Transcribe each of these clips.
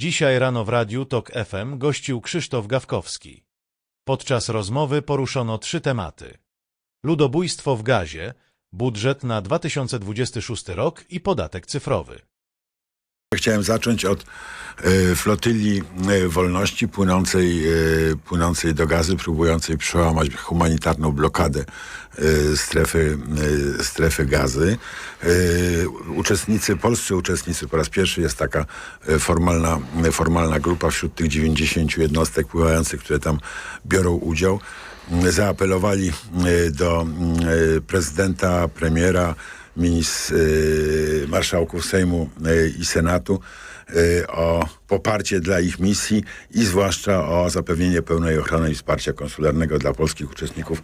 Dzisiaj rano w radiu TOK FM gościł Krzysztof Gawkowski. Podczas rozmowy poruszono trzy tematy. Ludobójstwo w gazie, budżet na 2026 rok i podatek cyfrowy. Chciałem zacząć od e, flotyli e, wolności płynącej, e, płynącej do gazy, próbującej przełamać humanitarną blokadę strefy, strefy gazy. Uczestnicy, polscy uczestnicy, po raz pierwszy jest taka formalna, formalna grupa wśród tych 90 jednostek pływających, które tam biorą udział. Zaapelowali do prezydenta, premiera, minis, y, marszałków Sejmu y, i Senatu y, o poparcie dla ich misji i zwłaszcza o zapewnienie pełnej ochrony i wsparcia konsularnego dla polskich uczestników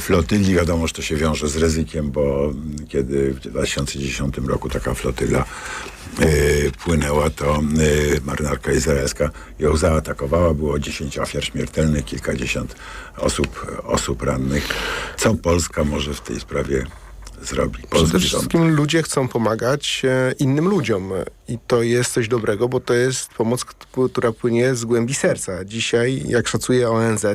flotyli. Wiadomo, że to się wiąże z ryzykiem, bo kiedy w 2010 roku taka flotyla płynęła, to marynarka izraelska ją zaatakowała. Było 10 ofiar śmiertelnych, kilkadziesiąt osób, osób rannych. Co Polska może w tej sprawie zrobi? Przede Polski rząd. wszystkim ludzie chcą pomagać e, innym ludziom i to jest coś dobrego, bo to jest pomoc, która płynie z głębi serca. Dzisiaj, jak szacuje ONZ,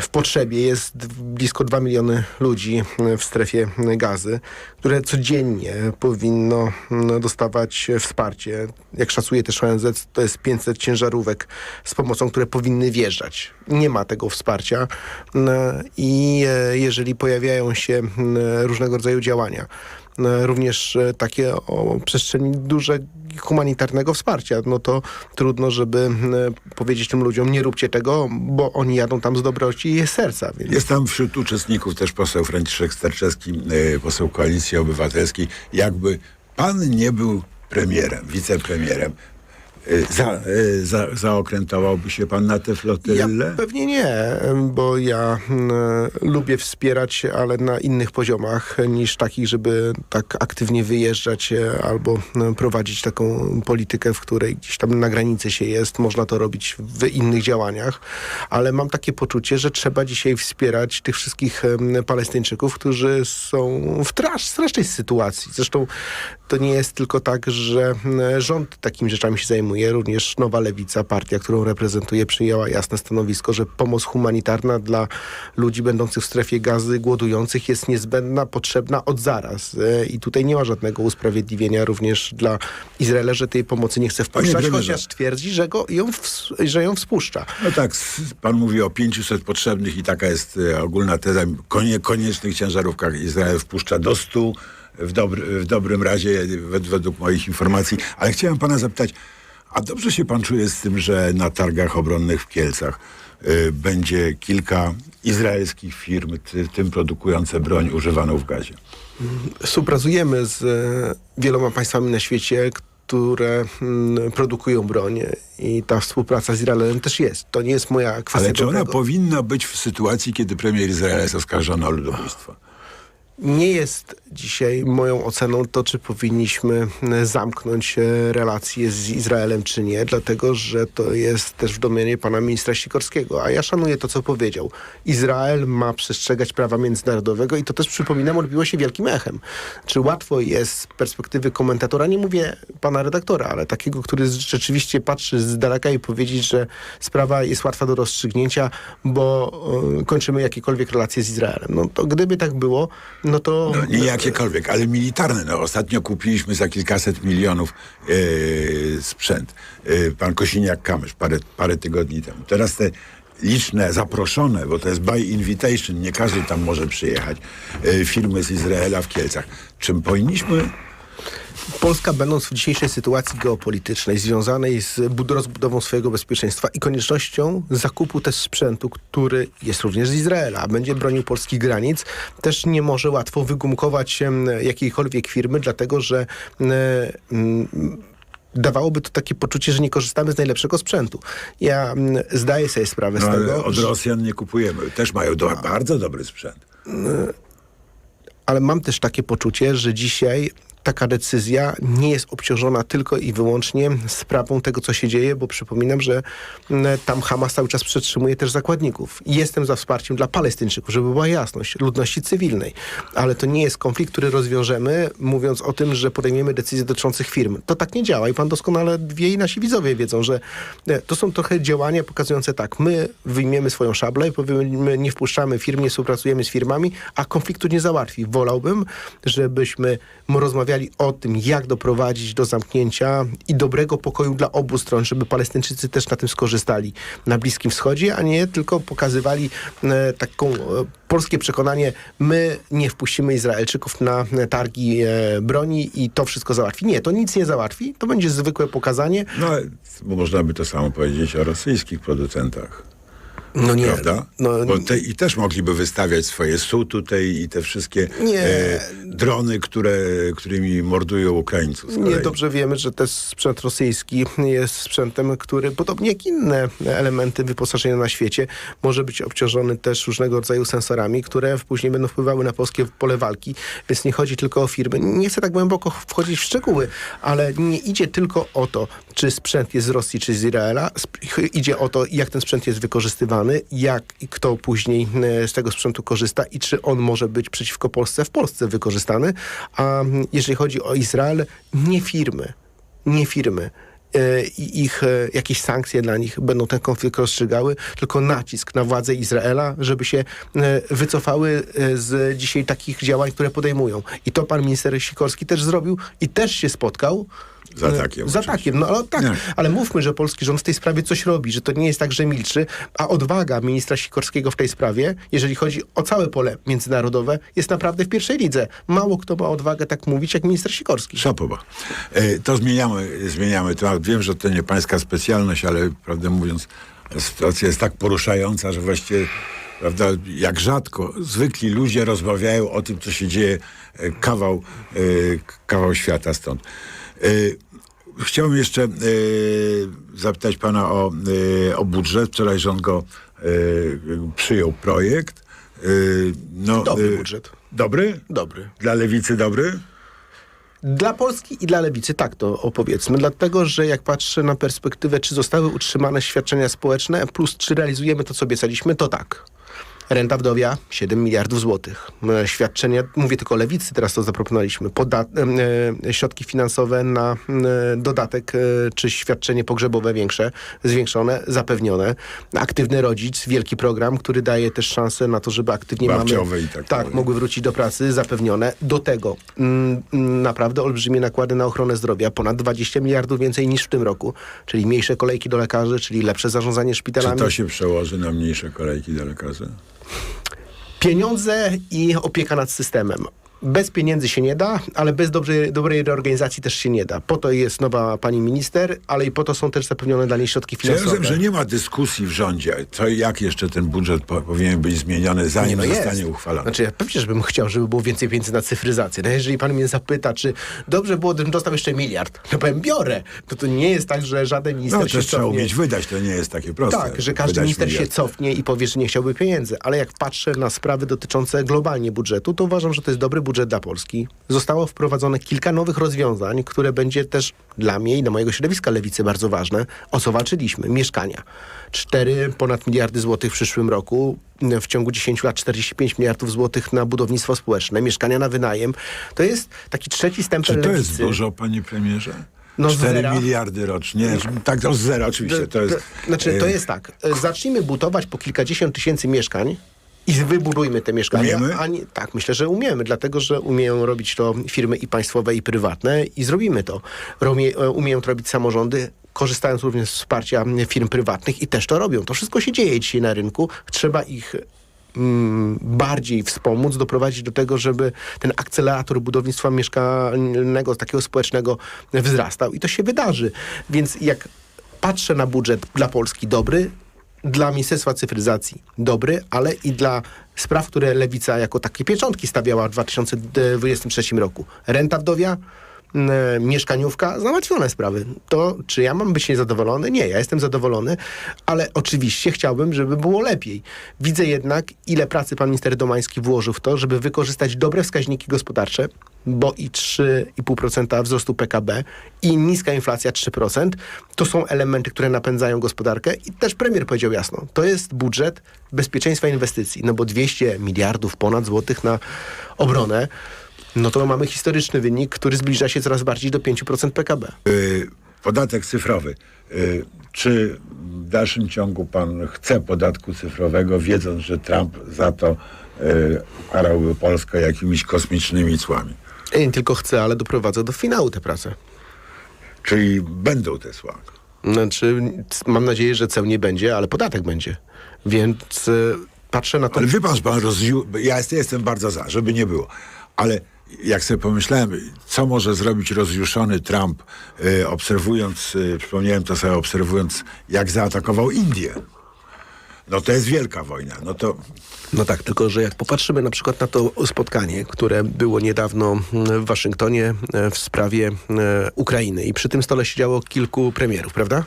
w potrzebie jest blisko 2 miliony ludzi mm, w strefie gazy, które codziennie powinno mm, dostawać wsparcie. Jak szacuje też ONZ, to jest 500 ciężarówek z pomocą, które powinny wjeżdżać. Nie ma tego wsparcia mm, i e, jeżeli pojawiają się mm, różnego rodzaju działania, również e, takie o przestrzeni duże humanitarnego wsparcia, no to trudno, żeby e, powiedzieć tym ludziom, nie róbcie tego, bo oni jadą tam z dobroci i serca. Więc Jest tam wśród uczestników też poseł Franciszek Sterczewski, e, poseł Koalicji Obywatelskiej. Jakby pan nie był premierem, wicepremierem, e, za, e, za, zaokrętowałby się pan na tę Ja flotylę? pewnie nie, bo ja mm, lubię wspierać, ale na innych poziomach niż takich, żeby tak aktywnie wyjeżdżać e, albo mm, prowadzić taką politykę, w której gdzieś tam na granicy się jest. Można to robić w innych działaniach, ale mam takie poczucie, że trzeba dzisiaj wspierać tych wszystkich Palestyńczyków, którzy są w trasz, strasznej sytuacji. Zresztą to nie jest tylko tak, że mm, rząd takimi rzeczami się zajmuje. Również Nowa Lewica, partia, którą reprezentuję, przyjęła jasne stanowisko, że pomoc humanitarna dla ludzi będących w strefie gazy, głodujących jest niezbędna, potrzebna od zaraz. E, I tutaj nie ma żadnego usprawiedliwienia również dla Izraela, że tej pomocy nie chce wpuszczać, chociaż twierdzi, że, go, ją, że ją wspuszcza. No tak, pan mówi o 500 potrzebnych i taka jest e, ogólna teza. Konie, koniecznych ciężarówkach Izrael wpuszcza do 100 w, dobry, w dobrym razie, wed, według moich informacji. Ale chciałem pana zapytać, a dobrze się pan czuje z tym, że na targach obronnych w Kielcach e, będzie kilka izraelskich firm, ty, tym produkujące broń używaną w gazie? Współpracujemy z e, wieloma państwami na świecie, które mm, produkują broń i ta współpraca z Izraelem też jest. To nie jest moja kwestia Ale czy ona powinna być w sytuacji, kiedy premier Izraela jest oskarżony o ludobójstwo? Nie jest dzisiaj moją oceną to, czy powinniśmy e, zamknąć e, relacje z Izraelem, czy nie, dlatego że to jest też w domenie pana ministra Sikorskiego. A ja szanuję to, co powiedział. Izrael ma przestrzegać prawa międzynarodowego i to też, przypominam, odbiło się wielkim echem. Czy łatwo jest z perspektywy komentatora, nie mówię pana redaktora, ale takiego, który rzeczywiście patrzy z daleka i powiedzieć, że sprawa jest łatwa do rozstrzygnięcia, bo e, kończymy jakiekolwiek relacje z Izraelem. No to gdyby tak było, no to... No, nie jakiekolwiek, ale militarne. No, ostatnio kupiliśmy za kilkaset milionów e, sprzęt. E, pan Kosiniak-Kamysz parę, parę tygodni temu. Teraz te liczne, zaproszone, bo to jest by invitation, nie każdy tam może przyjechać, e, firmy z Izraela w Kielcach. Czym powinniśmy Polska, będąc w dzisiejszej sytuacji geopolitycznej, związanej z bud- rozbudową swojego bezpieczeństwa i koniecznością zakupu też sprzętu, który jest również z Izraela, a będzie bronił polskich granic, też nie może łatwo wygumkować jakiejkolwiek firmy, dlatego że mm, dawałoby to takie poczucie, że nie korzystamy z najlepszego sprzętu. Ja zdaję sobie sprawę no, z ale tego, od że- Rosjan nie kupujemy. Też mają do, bardzo dobry sprzęt. ale mam też takie poczucie, że dzisiaj taka decyzja nie jest obciążona tylko i wyłącznie sprawą tego, co się dzieje, bo przypominam, że mm, tam Hamas cały czas przetrzymuje też zakładników. Jestem za wsparciem dla Palestyńczyków, żeby była jasność, ludności cywilnej. Ale to nie jest konflikt, który rozwiążemy, mówiąc o tym, że podejmiemy decyzje dotyczących firm. To tak nie działa i pan doskonale wie i nasi widzowie wiedzą, że e, to są trochę działania pokazujące tak, my wyjmiemy swoją szablę i powiemy, nie wpuszczamy firm, nie współpracujemy z firmami, a konfliktu nie załatwi. Wolałbym, żebyśmy m- rozmawiali o tym, jak doprowadzić do zamknięcia i dobrego pokoju dla obu stron, żeby Palestyńczycy też na tym skorzystali na Bliskim Wschodzie, a nie tylko pokazywali e, taką e, polskie przekonanie, my nie wpuścimy Izraelczyków na e, targi e, broni i to wszystko załatwi. Nie, to nic nie załatwi, to będzie zwykłe pokazanie. No, można by to samo powiedzieć o rosyjskich producentach. No nie, Prawda? no, Bo te, I też mogliby wystawiać swoje SU tutaj i te wszystkie e, drony, które, którymi mordują Ukraińców. Nie, dobrze wiemy, że ten sprzęt rosyjski jest sprzętem, który podobnie jak inne elementy wyposażenia na świecie może być obciążony też różnego rodzaju sensorami, które później będą wpływały na polskie pole walki, więc nie chodzi tylko o firmy. Nie chcę tak głęboko wchodzić w szczegóły, ale nie idzie tylko o to, czy sprzęt jest z Rosji, czy z Izraela. Idzie o to, jak ten sprzęt jest wykorzystywany, jak i kto później e, z tego sprzętu korzysta i czy on może być przeciwko Polsce w Polsce wykorzystany. A jeżeli chodzi o Izrael, nie firmy, nie firmy e, i ich e, jakieś sankcje dla nich będą ten konflikt rozstrzygały, tylko nacisk na władze Izraela, żeby się wycofały z dzisiaj takich działań, które podejmują. I to pan minister Sikorski też zrobił i też się spotkał Z atakiem E, Z oczywiście. atakiem, no ale tak, Nie. ale mówmy, że polski rząd w tej sprawie coś robi, że to nie jest tak, że milczy, a odwaga ministra Sikorskiego w tej sprawie, jeżeli chodzi o całe pole międzynarodowe, jest naprawdę w pierwszej lidze. Mało kto ma odwagę tak mówić, jak minister Sikorski. Szapoba. E, to zmieniamy, zmieniamy temat. Wiem, że to nie pańska specjalność, ale prawdę mówiąc, sytuacja jest tak poruszająca, że właściwie prawda, jak rzadko zwykli ludzie rozmawiają o tym, co się dzieje e, kawał, e, kawał świata stąd. Chciałbym jeszcze e, zapytać pana o, e, o budżet. Wczoraj rząd go e, przyjął projekt. No, Dobry budżet. Dobry? Dobry. Dla lewicy dobry? Dla Polski i dla Lewicy tak to opowiedzmy, dlatego że jak patrzę na perspektywę, czy zostały utrzymane świadczenia społeczne, plus czy realizujemy to, co obiecaliśmy, to tak. Renta wdowia 7 miliardów złotych. E, Świadczenia, mówię tylko o lewicy, teraz to zaproponowaliśmy, poda- e, e, środki finansowe na dodatek czy świadczenie pogrzebowe większe, zwiększone, zapewnione. Aktywny rodzic, wielki program, który daje też szansę na to, żeby aktywnie Babciowe mamy... i tak tak mogły wrócić do pracy, zapewnione. Do tego mm, mm, naprawdę olbrzymie nakłady na ochronę zdrowia, ponad 20 miliardów więcej niż w tym roku, czyli mniejsze kolejki do lekarzy, czyli lepsze zarządzanie Czy szpitalami. to się przełoży na mniejsze kolejki do lekarza? Pieniądze i opieka nad systemem. Bez pieniędzy się nie da, ale bez dobrej, dobrej reorganizacji też się nie da. Po to jest nowa pani minister, ale i po to są też zapewnione dla niej środki Czy ja finansowe. rozumiem, że nie ma dyskusji w rządzie, co i jak jeszcze ten budżet po, powinien być zmieniony, zanim Nie, no zostanie jest. uchwalony. Znaczy, ja pewnie, żebym chciał, żeby było więcej pieniędzy na cyfryzację. No jeżeli pan mnie zapyta, czy dobrze było, gdybym dostał jeszcze miliard, to powiem, biorę. To to nie jest tak, że żaden minister no się też trzeba cofnie. umieć wydać, to nie jest takie proste. Tak, że każdy minister się miliard. cofnie i powie, że nie chciałby pieniędzy. Ale jak patrzę na sprawy dotyczące globalnie budżetu, to uważam, że to jest dobry budżet dla Polski. Zostało wprowadzone kilka nowych rozwiązań, które będzie też dla mnie i dla mojego środowiska lewicy bardzo ważne. O co walczyliśmy? Mieszkania. 4 ponad miliardy złotych w przyszłym roku. W ciągu 10 lat 45 miliardów złotych na budownictwo społeczne, mieszkania na wynajem. To jest taki trzeci stempel Czy to lewicy. jest dużo, panie premierze? No z 4 zera. miliardy rocznie. Tak, to z zera oczywiście. To jest, Znaczy, to e, jest tak. e, Zacznijmy budować po kilkadziesiąt tysięcy mieszkań i wybudujmy te mieszkania. Umiemy? A nie, tak, myślę, że umiemy, dlatego że umieją robić to firmy i państwowe, i prywatne i zrobimy to. Romie, e, umieją to robić samorządy, korzystając również z wsparcia firm prywatnych i też to robią. To wszystko się dzieje dzisiaj na rynku. Trzeba ich mm, bardziej wspomóc, doprowadzić do tego, żeby ten akcelerator budownictwa mieszkalnego, takiego społecznego wzrastał i to się wydarzy. Więc jak patrzę na budżet dla Polski dobry, dla Ministerstwa Cyfryzacji dobry, ale i dla spraw, które Lewica jako takie pieczątki stawiała w 2023 roku. Renta wdowia, mieszkaniówka, załatwione sprawy. To czy ja mam być niezadowolony? Nie, ja jestem zadowolony, ale oczywiście chciałbym, żeby było lepiej. Widzę jednak, ile pracy pan minister Domański włożył w to, żeby wykorzystać dobre wskaźniki gospodarcze, bo i 3,5% wzrostu PKB i niska inflacja 3%, to są elementy, które napędzają gospodarkę i też premier powiedział jasno, to jest budżet bezpieczeństwa inwestycji, no bo 200 miliardów ponad złotych na obronę, no to mamy historyczny wynik, który zbliża się coraz bardziej do 5% PKB. Y, Podatek cyfrowy. Y, Czy w dalszym ciągu pan chce podatku cyfrowego, wiedząc, że Trump za to y, karałby Polskę jakimiś kosmicznymi cłami? Ja nie tylko chcę, ale doprowadzę do finału tę pracę. Czyli będą te cła. Znaczy, mam nadzieję, że ceł nie będzie, ale podatek będzie. Więc y, patrzę na to. Ale wie pan, że pan rozwiół... Ja jest- jestem bardzo za, żeby nie było. Ale jak sobie pomyślałem, co może zrobić rozjuszony Trump, y, obserwując, y, przypomniałem to sobie, obserwując, jak zaatakował Indię. No to jest wielka wojna. No to No tak, tylko że jak popatrzymy na przykład na to spotkanie, które było niedawno w Waszyngtonie e, w sprawie e, Ukrainy i przy tym stole siedziało kilku premierów, prawda?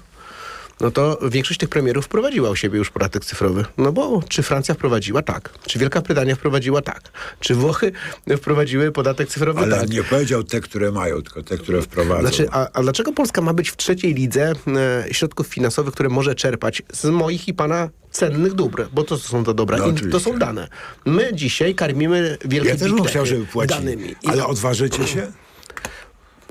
No to większość tych premierów wprowadziła u siebie już podatek cyfrowy. No bo czy Francja wprowadziła? Tak. Czy Wielka Brytania wprowadziła? Tak. Czy Włochy wprowadziły podatek cyfrowy? ale tak. nie powiedział te, które mają, tylko te, które wprowadzą. Znaczy, a, a dlaczego Polska ma być w trzeciej lidze e, środków finansowych, które może czerpać z moich i pana cennych dóbr? Bo to są to dobra, No to są dane. My dzisiaj karmimy wielkie ja też big chciał, żeby płacili. danymi. I Ale odważycie się?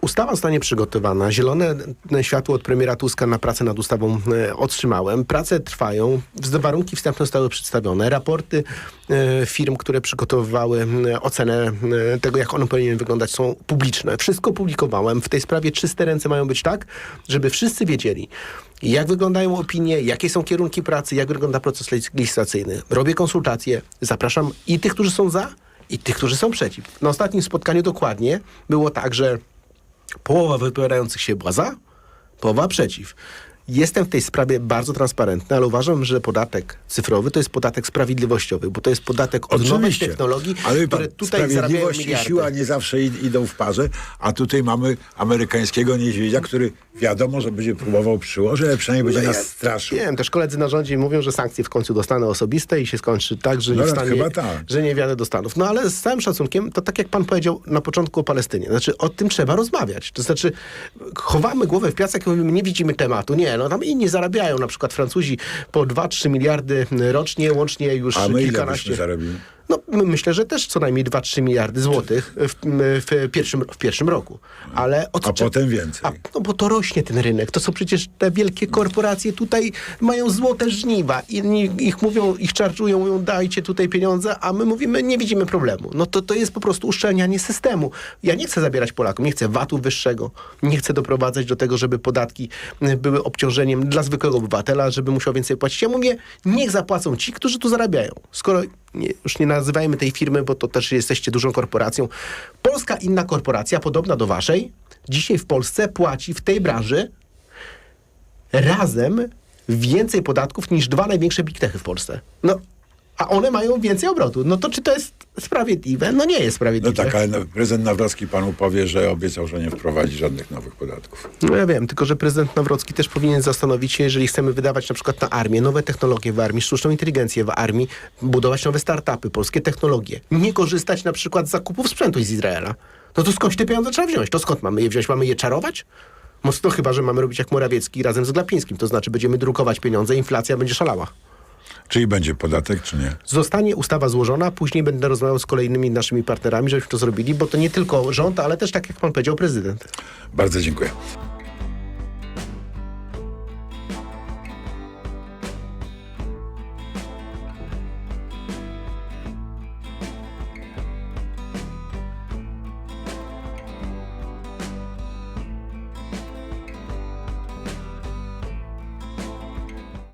Ustawa zostanie przygotowana. Zielone światło od premiera Tuska na pracę nad ustawą e, otrzymałem. Prace trwają. Warunki wstępne zostały przedstawione. Raporty e, firm, które przygotowywały e, ocenę tego, jak on powinien wyglądać, są publiczne. Wszystko publikowałem. W tej sprawie czyste ręce mają być tak, żeby wszyscy wiedzieli, jak wyglądają opinie, jakie są kierunki pracy, jak wygląda proces legislacyjny. Robię konsultacje. Zapraszam i tych, którzy są za, i tych, którzy są przeciw. Na ostatnim spotkaniu dokładnie było tak, że Połowa wypowiadających się była za, połowa przeciw. Jestem w tej sprawie bardzo transparentny, ale uważam, że podatek cyfrowy to jest podatek sprawiedliwościowy, bo to jest podatek od nowych technologii, Ale wie pan, które tutaj sprawiedliwość i siła nie zawsze id- idą w parze, a tutaj mamy amerykańskiego niedźwiedzia, który wiadomo, że będzie próbował przyłożyć, ale przynajmniej będzie No nas ja straszył. Wiem, też koledzy na rządzie mówią, że sankcje w końcu dostanę osobiste i się skończy tak, że nie, No, tak. że nie wjadę do Stanów. No ale z całym szacunkiem, to tak jak pan powiedział na początku o Palestynie, znaczy o tym trzeba rozmawiać. To znaczy chowamy głowę w piasek i mówimy, nie widzimy tematu. Nie, no tam inni zarabiają, na przykład Francuzi po 2-3 miliardy rocznie, łącznie już A my ile kilkanaście. byśmy zarobili? No, my- myślę, że też co najmniej 2-3 miliardy złotych w, w, pierwszym, w pierwszym roku. Ale od A potem więcej. A, no bo to rośnie ten rynek. To są przecież te wielkie korporacje tutaj mają złote żniwa. Inni ich mówią, ich czarczują, mówią dajcie tutaj pieniądze, a my mówimy nie widzimy problemu. No to to jest po prostu uszczelnianie systemu. Ja nie chcę zabierać Polakom, nie chcę VAT-u wyższego, nie chcę doprowadzać do tego, żeby podatki były obciążeniem dla zwykłego obywatela, żeby musiał więcej płacić. Ja mówię, niech zapłacą ci, którzy tu zarabiają. Skoro nie, już nie nazywajmy tej firmy, bo to też jesteście dużą korporacją. Polska inna korporacja, podobna do waszej, dzisiaj w Polsce płaci w tej branży razem więcej podatków niż dwa największe big techy w Polsce. No, a one mają więcej obrotu. No to czy to jest sprawiedliwe? No nie jest No sprawiedliwe. tak, ale no, prezydent Nawrocki panu powie, że obiecał, że nie wprowadzi żadnych nowych podatków. No ja wiem, tylko że prezydent Nawrocki też powinien zastanowić się, jeżeli chcemy wydawać na przykład na armię, nowe technologie w armii, sztuczną inteligencję w armii, budować nowe startupy, polskie technologie, nie korzystać na przykład z zakupów sprzętu z Izraela. No to skądś te pieniądze trzeba wziąć? To skąd mamy je wziąć? Mamy je czarować? Mocno chyba, że mamy robić jak Morawiecki razem z Glapińskim, to znaczy będziemy drukować pieniądze, inflacja będzie szalała. Czyli będzie podatek, czy nie? Zostanie ustawa złożona, później będę rozmawiał z kolejnymi naszymi partnerami, żebyśmy to zrobili, bo to nie tylko rząd, ale też tak jak pan powiedział, prezydent. Bardzo dziękuję.